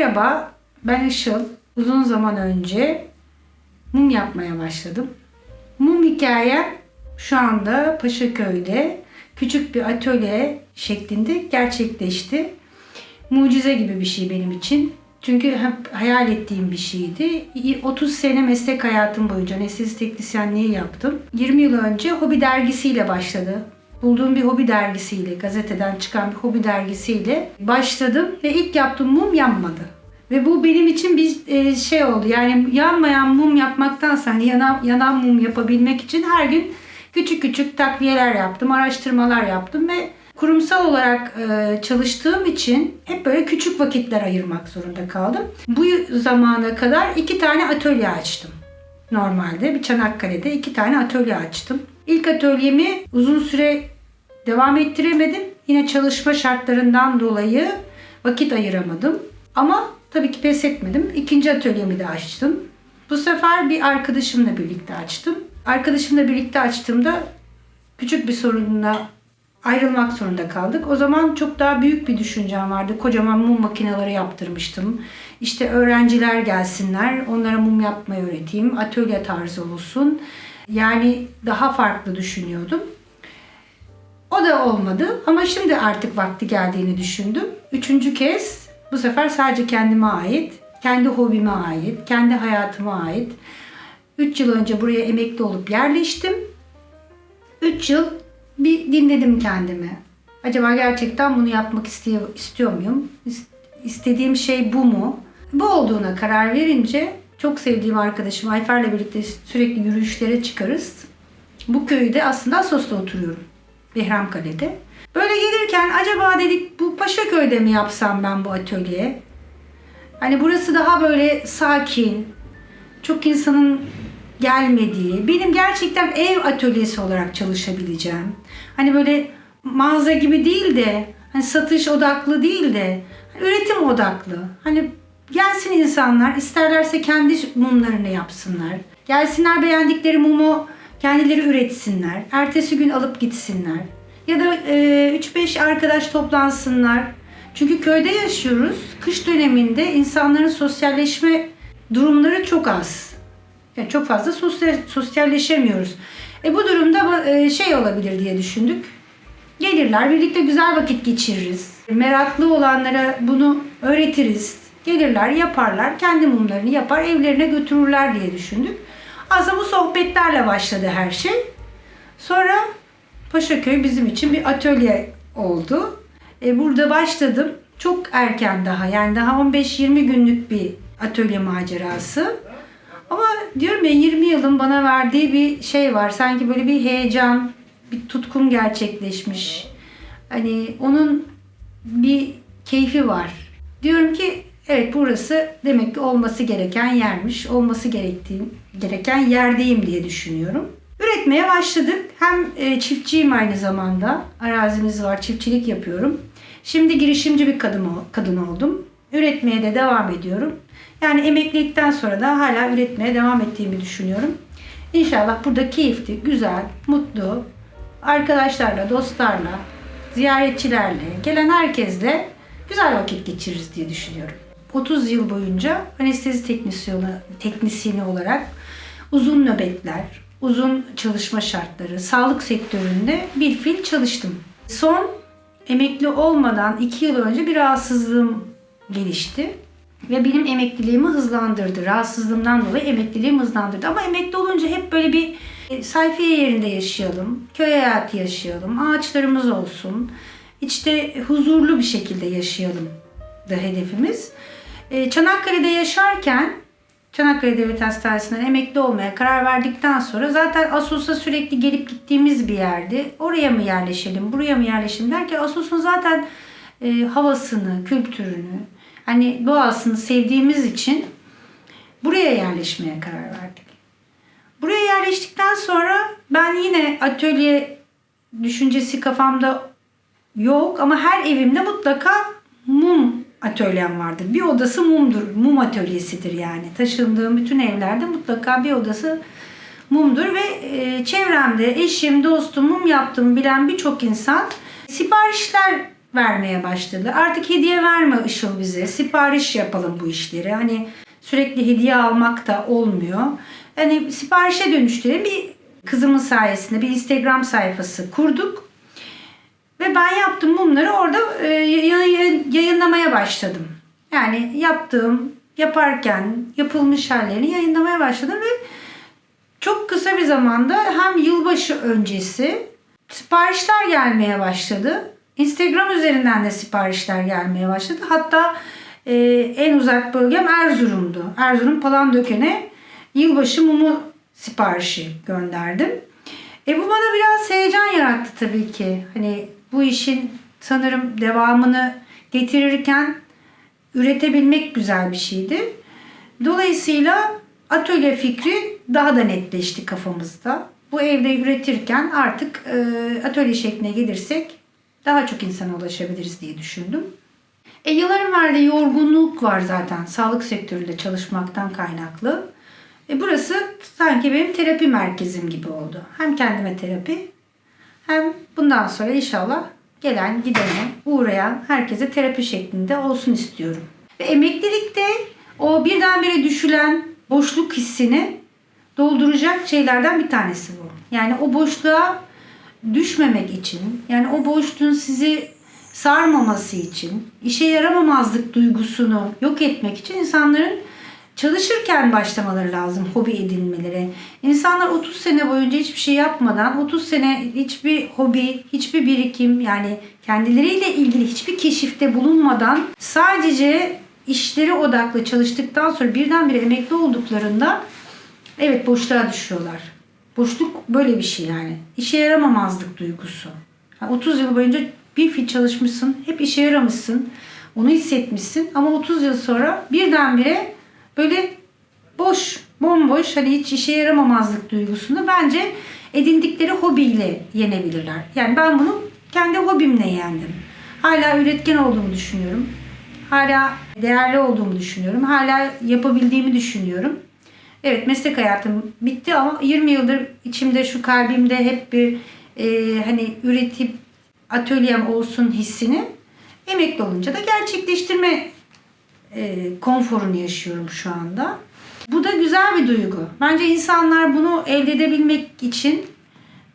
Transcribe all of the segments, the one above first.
Merhaba, ben Işıl. Uzun zaman önce mum yapmaya başladım. Mum hikayem şu anda Paşaköy'de küçük bir atölye şeklinde gerçekleşti. Mucize gibi bir şey benim için. Çünkü hep hayal ettiğim bir şeydi. 30 sene meslek hayatım boyunca anestezi teknisyenliği yaptım. 20 yıl önce hobi dergisiyle başladı. Bulduğum bir hobi dergisiyle, gazeteden çıkan bir hobi dergisiyle başladım ve ilk yaptığım mum yanmadı. Ve bu benim için bir e, şey oldu. Yani yanmayan mum yapmaktansa hani yanan, yanan mum yapabilmek için her gün küçük küçük takviyeler yaptım, araştırmalar yaptım ve kurumsal olarak e, çalıştığım için hep böyle küçük vakitler ayırmak zorunda kaldım. Bu zamana kadar iki tane atölye açtım. Normalde bir Çanakkale'de iki tane atölye açtım. İlk atölyemi uzun süre devam ettiremedim. Yine çalışma şartlarından dolayı vakit ayıramadım. Ama tabii ki pes etmedim. İkinci atölyemi de açtım. Bu sefer bir arkadaşımla birlikte açtım. Arkadaşımla birlikte açtığımda küçük bir sorunla ayrılmak zorunda kaldık. O zaman çok daha büyük bir düşüncem vardı. Kocaman mum makineleri yaptırmıştım. İşte öğrenciler gelsinler, onlara mum yapmayı öğreteyim, atölye tarzı olsun. Yani daha farklı düşünüyordum. O da olmadı ama şimdi artık vakti geldiğini düşündüm. Üçüncü kez bu sefer sadece kendime ait, kendi hobime ait, kendi hayatıma ait. Üç yıl önce buraya emekli olup yerleştim. Üç yıl bir dinledim kendimi. Acaba gerçekten bunu yapmak istiyor, istiyor muyum? İstediğim şey bu mu? Bu olduğuna karar verince çok sevdiğim arkadaşım Ayfer'le birlikte sürekli yürüyüşlere çıkarız. Bu köyde aslında Asos'ta oturuyorum. Behramkale'de. Böyle gelirken acaba dedik bu Paşaköy'de mi yapsam ben bu atölye? Hani burası daha böyle sakin, çok insanın gelmediği, benim gerçekten ev atölyesi olarak çalışabileceğim. Hani böyle mağaza gibi değil de, hani satış odaklı değil de, üretim odaklı. Hani gelsin insanlar, isterlerse kendi mumlarını yapsınlar. Gelsinler beğendikleri mumu kendileri üretsinler. Ertesi gün alıp gitsinler. Ya da e, 3-5 arkadaş toplansınlar. Çünkü köyde yaşıyoruz. Kış döneminde insanların sosyalleşme durumları çok az. Yani çok fazla sosyal, sosyalleşemiyoruz. E bu durumda e, şey olabilir diye düşündük. Gelirler, birlikte güzel vakit geçiririz. Meraklı olanlara bunu öğretiriz. Gelirler, yaparlar, kendi mumlarını yapar, evlerine götürürler diye düşündük. Aslında bu sohbetlerle başladı her şey. Sonra Paşaköy bizim için bir atölye oldu. E, burada başladım. Çok erken daha yani daha 15-20 günlük bir atölye macerası. Ama diyorum ya 20 yılın bana verdiği bir şey var. Sanki böyle bir heyecan, bir tutkum gerçekleşmiş. Hani onun bir keyfi var. Diyorum ki evet burası demek ki olması gereken yermiş. Olması gerektiği, gereken yerdeyim diye düşünüyorum. Üretmeye başladık. Hem e, çiftçiyim aynı zamanda. Arazimiz var, çiftçilik yapıyorum. Şimdi girişimci bir kadın, kadın oldum. Üretmeye de devam ediyorum. Yani emeklilikten sonra da hala üretmeye devam ettiğimi düşünüyorum. İnşallah burada keyifli, güzel, mutlu, arkadaşlarla, dostlarla, ziyaretçilerle, gelen herkesle güzel vakit geçiririz diye düşünüyorum. 30 yıl boyunca anestezi teknisyeni, teknisyeni olarak uzun nöbetler, uzun çalışma şartları, sağlık sektöründe bir fil çalıştım. Son emekli olmadan 2 yıl önce bir rahatsızlığım gelişti. Ve benim emekliliğimi hızlandırdı. Rahatsızlığımdan dolayı emekliliğimi hızlandırdı. Ama emekli olunca hep böyle bir e, sayfiye yerinde yaşayalım, köy hayatı yaşayalım, ağaçlarımız olsun. İşte huzurlu bir şekilde yaşayalım da hedefimiz. E, Çanakkale'de yaşarken Çanakkale Devlet Hastanesi'nden emekli olmaya karar verdikten sonra zaten Asos'a sürekli gelip gittiğimiz bir yerdi. Oraya mı yerleşelim, buraya mı yerleşelim derken Asos'un zaten e, havasını, kültürünü, hani doğasını sevdiğimiz için buraya yerleşmeye karar verdik. Buraya yerleştikten sonra ben yine atölye düşüncesi kafamda yok ama her evimde mutlaka mum atölyem vardır. Bir odası mumdur. Mum atölyesidir yani. Taşındığım bütün evlerde mutlaka bir odası mumdur ve e, çevremde eşim, dostum mum yaptığımı bilen birçok insan siparişler vermeye başladı. Artık hediye verme Işıl bize. Sipariş yapalım bu işleri. Hani sürekli hediye almak da olmuyor. Hani siparişe dönüştürelim. Bir kızımın sayesinde bir Instagram sayfası kurduk. Ve ben yaptım mumları orada e, yay- yayınlamaya başladım. Yani yaptığım, yaparken yapılmış hallerini yayınlamaya başladım ve çok kısa bir zamanda hem yılbaşı öncesi siparişler gelmeye başladı. Instagram üzerinden de siparişler gelmeye başladı. Hatta e, en uzak bölgem Erzurum'du. Erzurum Palandöken'e yılbaşı mumu siparişi gönderdim. E bu bana biraz heyecan yarattı tabii ki. Hani bu işin sanırım devamını getirirken üretebilmek güzel bir şeydi. Dolayısıyla atölye fikri daha da netleşti kafamızda. Bu evde üretirken artık e, atölye şekline gelirsek daha çok insana ulaşabiliriz diye düşündüm. E, yılların verdiği yorgunluk var zaten sağlık sektöründe çalışmaktan kaynaklı. E, burası sanki benim terapi merkezim gibi oldu. Hem kendime terapi hem bundan sonra inşallah gelen gidene uğrayan herkese terapi şeklinde olsun istiyorum. Ve emeklilikte o birdenbire düşülen boşluk hissini dolduracak şeylerden bir tanesi bu. Yani o boşluğa düşmemek için, yani o boşluğun sizi sarmaması için, işe yaramamazlık duygusunu yok etmek için insanların çalışırken başlamaları lazım hobi edinmeleri. İnsanlar 30 sene boyunca hiçbir şey yapmadan, 30 sene hiçbir hobi, hiçbir birikim yani kendileriyle ilgili hiçbir keşifte bulunmadan sadece işleri odaklı çalıştıktan sonra birdenbire emekli olduklarında evet boşluğa düşüyorlar. Boşluk böyle bir şey yani. İşe yaramamazlık duygusu. Yani 30 yıl boyunca bir fil çalışmışsın, hep işe yaramışsın, onu hissetmişsin ama 30 yıl sonra birdenbire böyle boş, bomboş hani hiç işe yaramamazlık duygusunu bence edindikleri hobiyle yenebilirler. Yani ben bunu kendi hobimle yendim. Hala üretken olduğumu düşünüyorum. Hala değerli olduğumu düşünüyorum. Hala yapabildiğimi düşünüyorum. Evet meslek hayatım bitti ama 20 yıldır içimde şu kalbimde hep bir e, hani üretip atölyem olsun hissini emekli olunca da gerçekleştirme e, konforunu yaşıyorum şu anda. Bu da güzel bir duygu. Bence insanlar bunu elde edebilmek için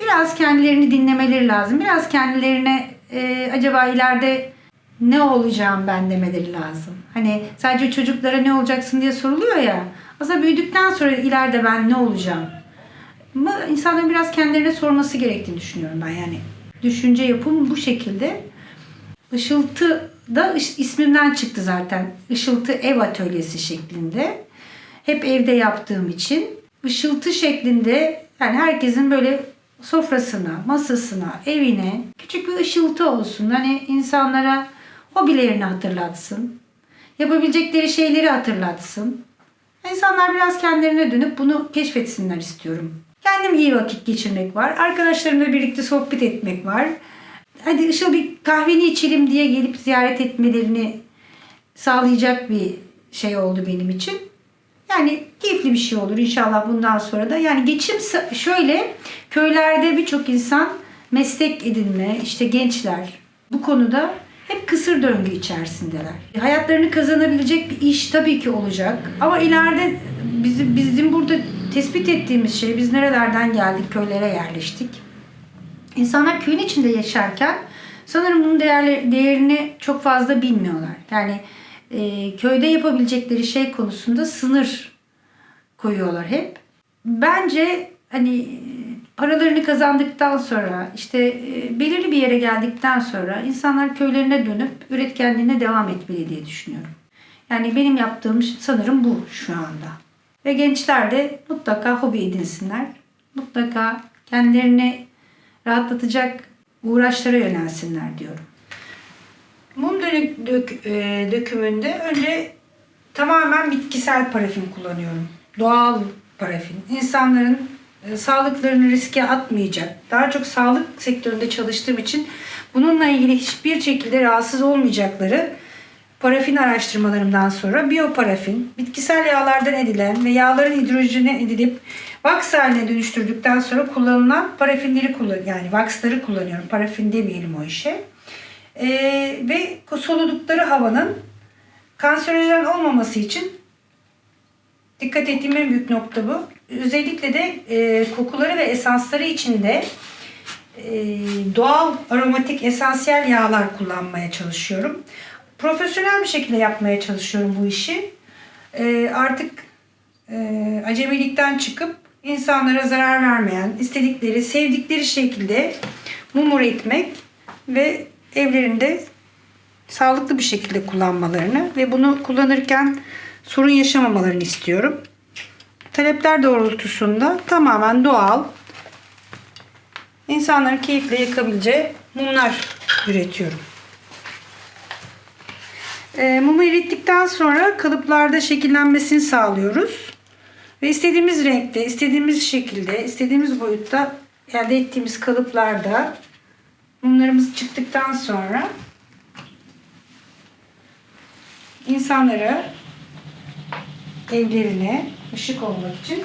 biraz kendilerini dinlemeleri lazım. Biraz kendilerine e, acaba ileride ne olacağım ben demeleri lazım. Hani sadece çocuklara ne olacaksın diye soruluyor ya. Aslında büyüdükten sonra ileride ben ne olacağım? Ama insanların biraz kendilerine sorması gerektiğini düşünüyorum ben yani. Düşünce yapım bu şekilde. Işıltı da ismimden çıktı zaten. Işıltı ev atölyesi şeklinde. Hep evde yaptığım için. Işıltı şeklinde yani herkesin böyle sofrasına, masasına, evine küçük bir ışıltı olsun. Hani insanlara hobilerini hatırlatsın. Yapabilecekleri şeyleri hatırlatsın. İnsanlar biraz kendilerine dönüp bunu keşfetsinler istiyorum. Kendim iyi vakit geçirmek var. Arkadaşlarımla birlikte sohbet etmek var. Hadi Işıl bir kahveni içelim diye gelip ziyaret etmelerini sağlayacak bir şey oldu benim için. Yani keyifli bir şey olur inşallah bundan sonra da. Yani geçim şöyle köylerde birçok insan meslek edinme, işte gençler bu konuda hep kısır döngü içerisindeler. Hayatlarını kazanabilecek bir iş tabii ki olacak. Ama ileride bizim, bizim burada tespit ettiğimiz şey biz nerelerden geldik köylere yerleştik. İnsanlar köyün içinde yaşarken sanırım bunun değerli, değerini çok fazla bilmiyorlar. Yani e, köyde yapabilecekleri şey konusunda sınır koyuyorlar hep. Bence hani paralarını kazandıktan sonra işte e, belirli bir yere geldikten sonra insanlar köylerine dönüp üretkenliğine devam etmeli diye düşünüyorum. Yani benim yaptığım sanırım bu şu anda. Ve gençler de mutlaka hobi edinsinler. Mutlaka kendilerini rahatlatacak uğraşlara yönelsinler diyorum. Mum dönük, dök, e, dökümünde önce tamamen bitkisel parafin kullanıyorum. Doğal parafin. İnsanların e, sağlıklarını riske atmayacak. Daha çok sağlık sektöründe çalıştığım için bununla ilgili hiçbir şekilde rahatsız olmayacakları parafin araştırmalarımdan sonra biyoparafin, bitkisel yağlardan edilen ve yağların hidrojene edilip wax haline dönüştürdükten sonra kullanılan parafinleri kullan yani waxları kullanıyorum. Parafin demeyelim o işe. Ee, ve soludukları havanın kanserojen olmaması için dikkat ettiğim en büyük nokta bu. Özellikle de e, kokuları ve esansları içinde e, doğal aromatik esansiyel yağlar kullanmaya çalışıyorum. Profesyonel bir şekilde yapmaya çalışıyorum bu işi. E, artık e, acemilikten çıkıp insanlara zarar vermeyen, istedikleri, sevdikleri şekilde mum üretmek ve evlerinde sağlıklı bir şekilde kullanmalarını ve bunu kullanırken sorun yaşamamalarını istiyorum. Talepler doğrultusunda tamamen doğal, insanların keyifle yakabileceği mumlar üretiyorum. E, mumu erittikten sonra kalıplarda şekillenmesini sağlıyoruz. Ve istediğimiz renkte, istediğimiz şekilde, istediğimiz boyutta elde ettiğimiz kalıplarda mumlarımız çıktıktan sonra insanlara evlerine ışık olmak için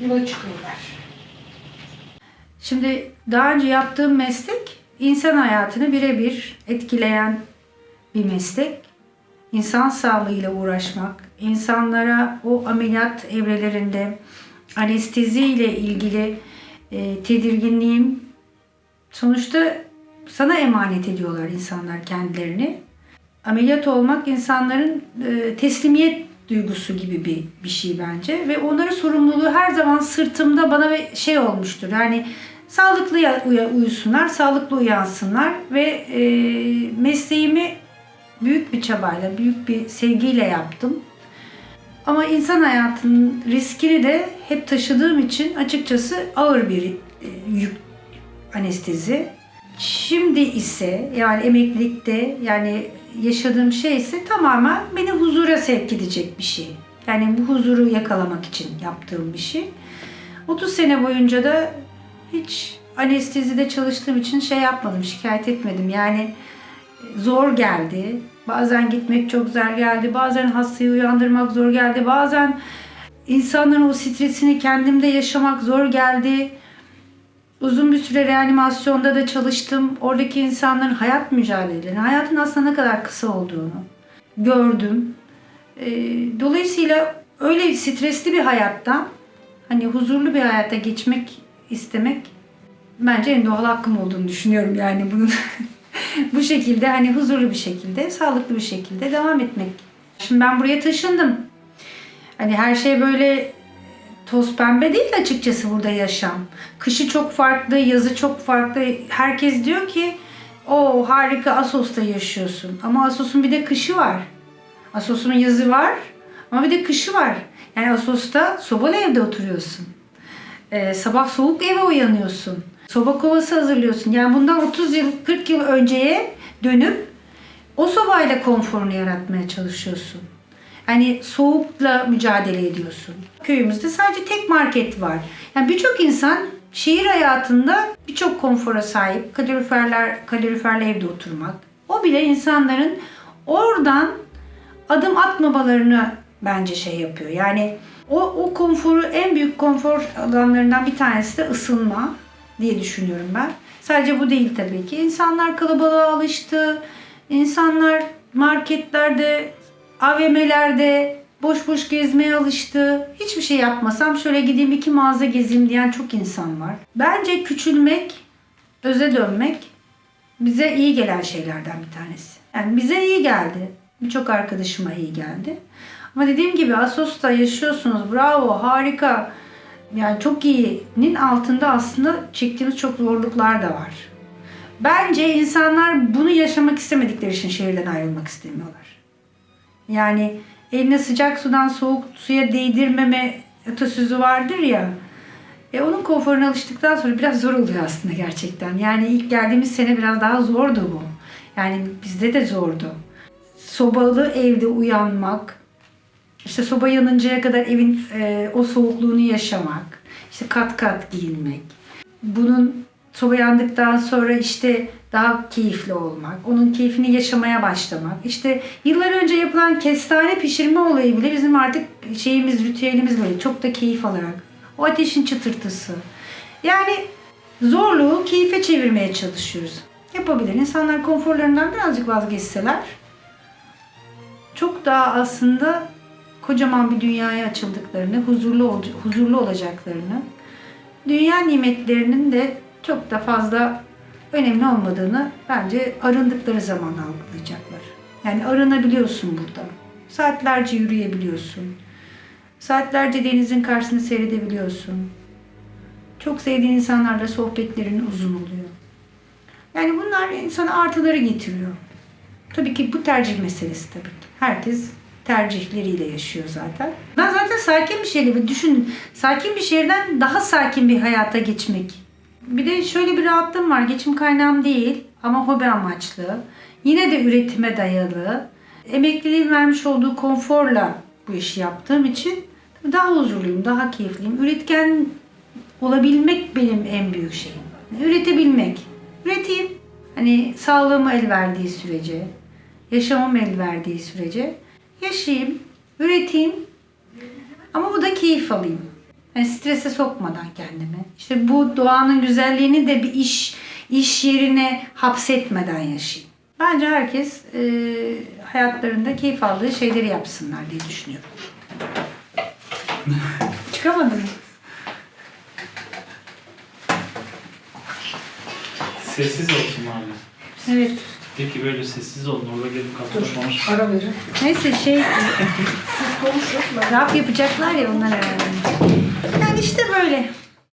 yola çıkıyorlar. Şimdi daha önce yaptığım meslek insan hayatını birebir etkileyen bir meslek. İnsan sağlığıyla uğraşmak, insanlara o ameliyat evrelerinde anestezi ile ilgili e, tedirginliğim sonuçta sana emanet ediyorlar insanlar kendilerini. Ameliyat olmak insanların e, teslimiyet duygusu gibi bir, bir şey bence ve onların sorumluluğu her zaman sırtımda bana şey olmuştur. Yani sağlıklı uyusunlar, sağlıklı uyansınlar ve e, mesleğimi büyük bir çabayla, büyük bir sevgiyle yaptım. Ama insan hayatının riskini de hep taşıdığım için açıkçası ağır bir e, yük anestezi. Şimdi ise yani emeklilikte yani yaşadığım şey ise tamamen beni huzura sevk edecek bir şey. Yani bu huzuru yakalamak için yaptığım bir şey. 30 sene boyunca da hiç anestezide çalıştığım için şey yapmadım, şikayet etmedim. Yani zor geldi. Bazen gitmek çok zor geldi. Bazen hastayı uyandırmak zor geldi. Bazen insanların o stresini kendimde yaşamak zor geldi. Uzun bir süre reanimasyonda da çalıştım. Oradaki insanların hayat mücadelelerini, hayatın aslında ne kadar kısa olduğunu gördüm. Ee, Dolayısıyla öyle stresli bir hayattan hani huzurlu bir hayata geçmek istemek bence en doğal hakkım olduğunu düşünüyorum yani bunun bu şekilde hani huzurlu bir şekilde, sağlıklı bir şekilde devam etmek. Şimdi ben buraya taşındım. Hani her şey böyle toz pembe değil açıkçası burada yaşam. Kışı çok farklı, yazı çok farklı. Herkes diyor ki o harika Asos'ta yaşıyorsun. Ama Asos'un bir de kışı var. Asos'un yazı var ama bir de kışı var. Yani Asos'ta sobalı evde oturuyorsun. Ee, sabah soğuk eve uyanıyorsun. Soba kovası hazırlıyorsun. Yani bundan 30 yıl, 40 yıl önceye dönüp o sobayla konforunu yaratmaya çalışıyorsun. Hani soğukla mücadele ediyorsun. Köyümüzde sadece tek market var. Yani birçok insan şehir hayatında birçok konfora sahip. Kaloriferler, kaloriferli evde oturmak. O bile insanların oradan adım atmamalarını bence şey yapıyor. Yani o, o konforu en büyük konfor alanlarından bir tanesi de ısınma diye düşünüyorum ben. Sadece bu değil tabii ki. İnsanlar kalabalığa alıştı. İnsanlar marketlerde, AVM'lerde boş boş gezmeye alıştı. Hiçbir şey yapmasam şöyle gideyim iki mağaza gezeyim diyen çok insan var. Bence küçülmek, öze dönmek bize iyi gelen şeylerden bir tanesi. Yani bize iyi geldi. Birçok arkadaşıma iyi geldi. Ama dediğim gibi Asos'ta yaşıyorsunuz. Bravo, harika. Yani çok iyinin altında aslında çektiğimiz çok zorluklar da var. Bence insanlar bunu yaşamak istemedikleri için şehirden ayrılmak istemiyorlar. Yani eline sıcak sudan soğuk suya değdirmeme atasözü vardır ya. E onun konforuna alıştıktan sonra biraz zor oluyor aslında gerçekten. Yani ilk geldiğimiz sene biraz daha zordu bu. Yani bizde de zordu. Sobalı evde uyanmak, işte soba yanıncaya kadar evin e, o soğukluğunu yaşamak, işte kat kat giyinmek. Bunun soba yandıktan sonra işte daha keyifli olmak, onun keyfini yaşamaya başlamak. İşte yıllar önce yapılan kestane pişirme olayı bile bizim artık şeyimiz, ritüelimiz böyle çok da keyif alarak O ateşin çıtırtısı. Yani zorluğu keyfe çevirmeye çalışıyoruz. Yapabilir. İnsanlar konforlarından birazcık vazgeçseler çok daha aslında kocaman bir dünyaya açıldıklarını, huzurlu ol- huzurlu olacaklarını, dünya nimetlerinin de çok da fazla önemli olmadığını bence arındıkları zaman algılayacaklar. Yani arınabiliyorsun burada. Saatlerce yürüyebiliyorsun. Saatlerce denizin karşısını seyredebiliyorsun. Çok sevdiğin insanlarla sohbetlerin uzun oluyor. Yani bunlar insana artıları getiriyor. Tabii ki bu tercih meselesi tabii ki. Herkes tercihleriyle yaşıyor zaten. Ben zaten sakin bir şeyle düşün. Sakin bir şehirden daha sakin bir hayata geçmek. Bir de şöyle bir rahatlığım var. Geçim kaynağım değil ama hobi amaçlı. Yine de üretime dayalı. Emekliliğin vermiş olduğu konforla bu işi yaptığım için daha huzurluyum, daha keyifliyim. Üretken olabilmek benim en büyük şeyim. Üretebilmek. Üreteyim. Hani sağlığımı el verdiği sürece, yaşamım el verdiği sürece yaşayayım, üreteyim ama bu da keyif alayım. Yani strese sokmadan kendimi. İşte bu doğanın güzelliğini de bir iş iş yerine hapsetmeden yaşayayım. Bence herkes e, hayatlarında keyif aldığı şeyleri yapsınlar diye düşünüyorum. Çıkamadın mı? Sessiz olsun abi. Evet. Peki böyle sessiz olun. Orada gelip kalkışmamış. Ara verin. Neyse şey Siz konuşun. ben- yapacaklar ya onlar herhalde. Yani işte böyle.